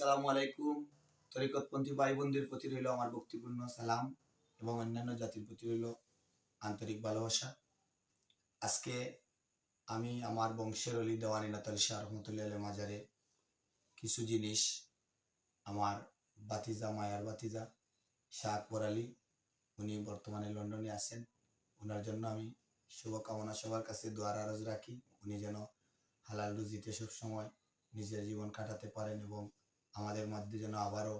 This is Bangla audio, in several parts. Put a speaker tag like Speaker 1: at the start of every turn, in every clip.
Speaker 1: আসসালামু আলাইকুম। তরিকতপন্থী ভাই বোনদের প্রতি রইল আমার ভক্তিপূর্ণ সালাম এবং অন্যান্য জাতির প্রতি রইল আন্তরিক ভালোবাসা। আজকে আমি আমার বংশের অলি দেওয়ানি নাতাল শাহ রহমতুল্লাহ মাজারে কিছু জিনিস আমার বাতিজা, মায়ার বাতিজা, শাহ আকবর আলী, উনি বর্তমানে লন্ডনে আছেন। ওনার জন্য আমি শুভকামনা, সবার কাছে দোয়ার আরজ রাখি। উনি যেন হালাল রুজিতে সবসময় নিজের জীবন কাটাতে পারেন এবং আমাদের মধ্যে যেন আবারও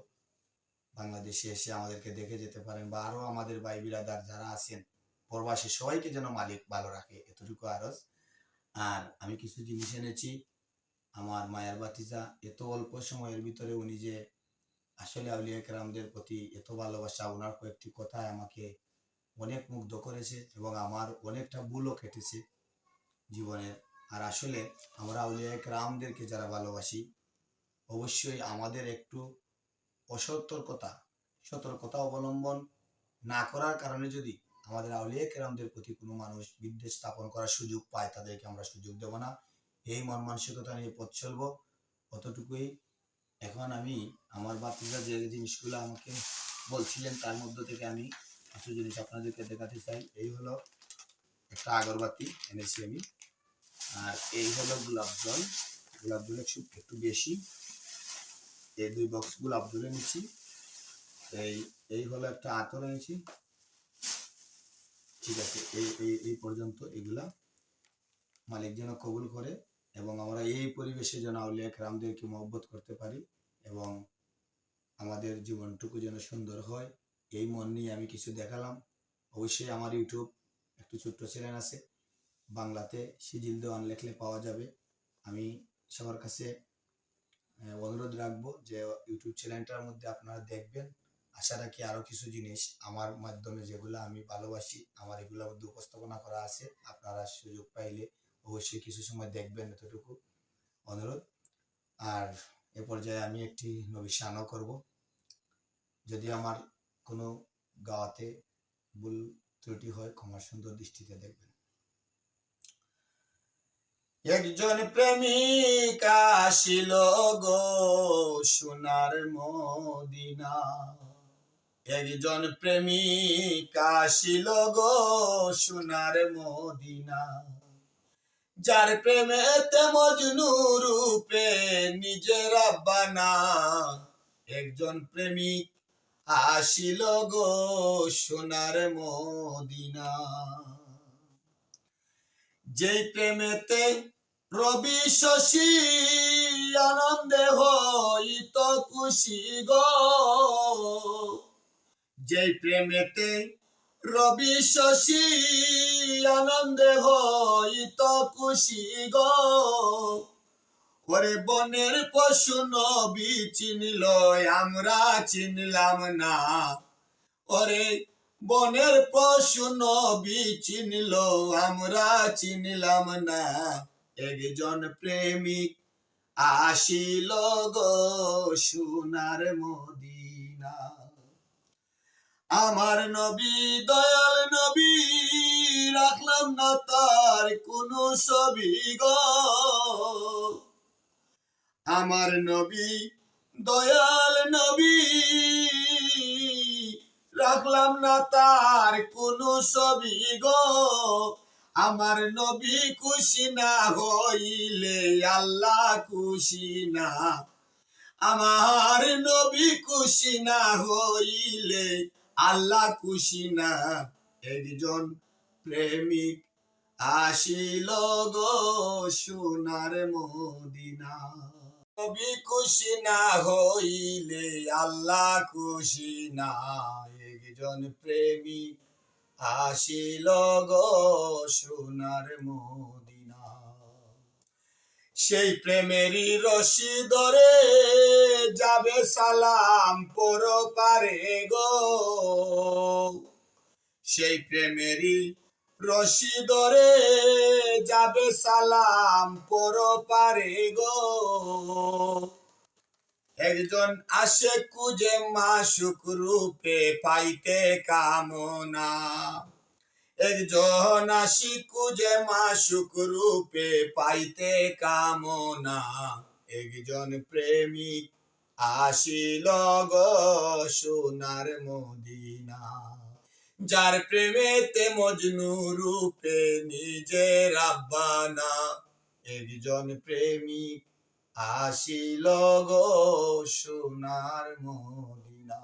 Speaker 1: বাংলাদেশে এসে আমাদেরকে দেখে যেতে পারেন বা আরও আমাদের ভাই বিরাদার যারা আছেন, প্রবাসী, সবাইকে যেন মালিক ভালো রাখে, এতটুকু আরজ। আর আমি কিছু জিনিস এনেছি। আমার মায়ের বাতিজা এত অল্প সময়ের ভিতরে উনি যে আসলে আউলিয়া কেরামদের প্রতি এত ভালোবাসা ওনার কয়েকটি কথায় আমাকে অনেক মুগ্ধ করেছে এবং আমার অনেকটা ভুলও কেটেছে জীবনের। আর আসলে আমরা আউলিয়া কেরামদেরকে যারা ভালোবাসি অবশ্যই আমাদের একটু অসতর্কতা, সতর্কতা অবলম্বন না করার কারণে যদি আমাদের আউলিয়া কেরামদের প্রতি কোনো মানুষ বিদ্বেষ স্থাপন করার সুযোগ পায়, তাদেরকে আমরা সুযোগ দেব না। এই মন মানসিকতা নিয়ে পথ চলবো। অতটুকুই এখন আমি আমার বাচ্চারা যে জিনিসগুলো আমাকে বলছিলেন, তার মধ্যে থেকে আমি কিছু জিনিস আপনাদেরকে দেখাতে চাই। এই হলো একটা আগরবাতি এনেছি আমি। আর এই হলো গোলাপ জল। গোলাপ জল একটু বেশি। এই দুই বক্স গোলাপ জল এনেছি এই এই হলো একটা আতর এনেছি। ঠিক আছে, এই এই এই পর্যন্ত এগুলা মালিক যেন কবুল করে এবং আমরা এই পরিবেশে যেন আউলিয়া রামদেরকে মহব্বত করতে পারি এবং আমাদের জীবনটুকু যেন সুন্দর হয়, এই মন নিয়ে আমি কিছু দেখালাম। অবশ্যই আমার ইউটিউব একটু ছোট্ট চ্যানেল আছে, বাংলাতে সিজিল দেওয়ান লেখলে পাওয়া যাবে। আমি সবার কাছে অনুরোধ রাখব যে ইউটিউব চ্যানেলটার মধ্যে আপনারা দেখবেন। আশা রাখি আরও কিছু জিনিস আমার মাধ্যমে যেগুলো আমি ভালোবাসি, আমার এগুলোর মধ্যে উপস্থাপনা করা আছে, আপনারা সুযোগ পাইলে অবশ্যই কিছু সময় দেখবেন এতটুকু অনুরোধ। আর এ পর্যায়ে আমি একটি নবিশানও করব। যদি আমার কোনো গাওয়াতে ভুল ত্রুটি হয় ক্ষমা সুন্দর দৃষ্টিতে দেখবেন। একজন প্রেমিক আসিল গো সোনার মদিনা। একজন প্রেমিক আসিল গো সোনার মদিনা। যার প্রেমেতে মজনু রূপে নিজের বানা একজন প্রেমিক আসিল গো সোনার মদিনা। যেই প্রেমেতে রবি শশী আনন্দে হইত খুশি গো। যেই প্রেমেতে রবি শশী আনন্দে হইত খুশি গো। ওরে বনের পশু নবী চিনল আমরা চিনলাম না। ওরে বনের পশু নবী চিনল, আমরা চিনলাম না। একজন প্রেমিক আসিল গো সোনার মদিনা। আমার নবী দয়াল নবী, রাখলাম না তার কোনো ছবি গো। আমার নবী দয়াল নবী রাখলাম না তার কোনো ছবি গো। আমার নবী খুশি না হইলে আল্লাহ খুশি না। আমার নবী খুশি না হইলে আল্লাহ খুশি না। একজন প্রেমিক আসিল গো সোনার মদিনা। নবী খুশি না হইলে আল্লাহ খুশি না একজন প্রেমিক আসিল গো সোনার মদিনা। সেই রশি ধরে যাবে সালাম পর পারে গো। সেই প্রেমেরই রশি ধরে যাবে সালাম পর পারে গো। একজন আসে কুজে মাসুক রূপে পাইতে কামনা। একজন আসি কুজে মাসুক রূপে পাইতে কামনা। একজন প্রেমিক আসিল গো সোনার মদিনা। যার প্রেমেতে মজনু রূপে নিজের রাব্বানা একজন প্রেমিক আসিল গো সোনার মদিনা।